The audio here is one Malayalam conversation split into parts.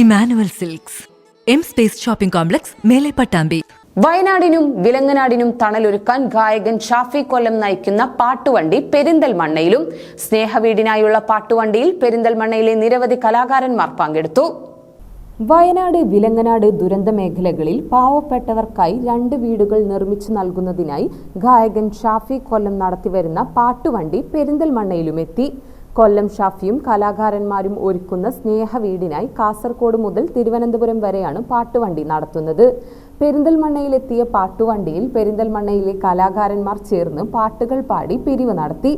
Emmanuel Silks. M Space shopping complex മേലെ പട്ടാമ്പി വയനാടിനും വിലങ്ങനാടിനും തണലൊരുക്കാൻ ഗായകൻ ഷാഫി കൊല്ലം നയിക്കുന്ന പാട്ടുവണ്ടി പെരിന്തൽമണ്ണയിലും സ്നേഹവീടിനായുള്ള പാട്ടുവണ്ടിയിൽ പെരിന്തൽമണ്ണയിലെ നിരവധി കലാകാരന്മാർ പങ്കെടുത്തു. വയനാട് വിലങ്ങനാട് ദുരന്ത മേഖലകളിൽ പാവപ്പെട്ടവർക്കായി രണ്ട് വീടുകൾ നിർമ്മിച്ചു നൽകുന്നതിനായി ഗായകൻ ഷാഫി കൊല്ലം നടത്തിവരുന്ന പാട്ടുവണ്ടി പെരിന്തൽമണ്ണയിലും എത്തി കൊല്ലം ഷാഫിയും കലാകാരന്മാരും ഒരുക്കുന്ന സ്നേഹ വീടിനായി കാസർഗോഡ് മുതൽ തിരുവനന്തപുരം വരെയാണ് പാട്ടുവണ്ടി നടത്തുന്നത്. പെരിന്തൽമണ്ണയിലെത്തിയ പാട്ടുവണ്ടിയിൽ പെരിന്തൽമണ്ണയിലെ കലാകാരന്മാർ ചേർന്ന് പാട്ടുകൾ പാടി പിരിവ് നടത്തി.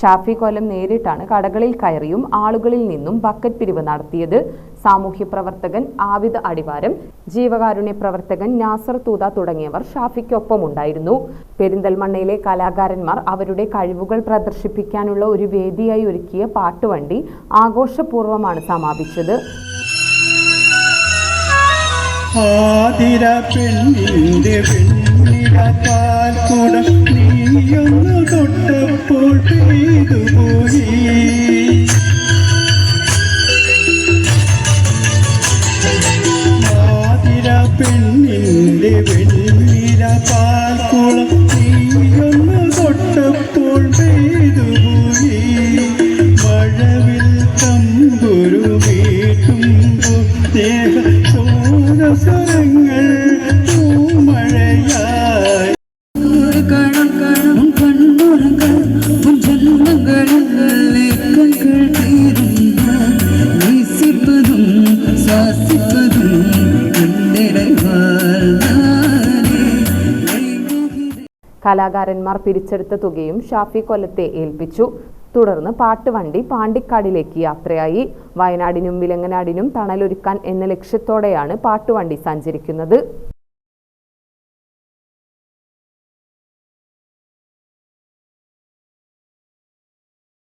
ഷാഫി കൊല്ലം നേരിട്ടാണ് കടകളിൽ കയറിയും ആളുകളിൽ നിന്നും ബക്കറ്റ് പിരിവ് നടത്തിയത്. സാമൂഹ്യ പ്രവർത്തകൻ ആവിദ് അടിവാരം ജീവകാരുണ്യ പ്രവർത്തകൻ നാസർ തൂത തുടങ്ങിയവർ ഷാഫിക്കൊപ്പമുണ്ടായിരുന്നു. പെരിന്തൽമണ്ണയിലെ കലാകാരന്മാർ അവരുടെ കഴിവുകൾ പ്രദർശിപ്പിക്കാനുള്ള ഒരു വേദിയായി ഒരുക്കിയ പാട്ടുവണ്ടി ആഘോഷപൂർവമാണ് സമാപിച്ചത്. ആതിര പെണ്ണിന്റെ വെണ്ണില പാൽക്കുടം നീയൊന്നു. തൊട്ടപ്പോൾ പെയ്തുപോയി ആതിര പെണ്ണിന്റെ വെണ്ണില പാൽക്കുളം നീയൊന്ന് തൊട്ടപ്പോൾ പെയ്തുപോയി കലാകാരന്മാർ പിരിച്ചെടുത്ത തുകയും ഷാഫി കൊല്ലത്തെ ഏൽപ്പിച്ചു. തുടർന്ന് പാട്ടുവണ്ടി പാണ്ടിക്കാടിലേക്ക് യാത്രയായി. വയനാടിനും വിലങ്ങനാടിനും തണലൊരുക്കാൻ എന്ന ലക്ഷ്യത്തോടെയാണ് പാട്ടുവണ്ടി സഞ്ചരിക്കുന്നത്.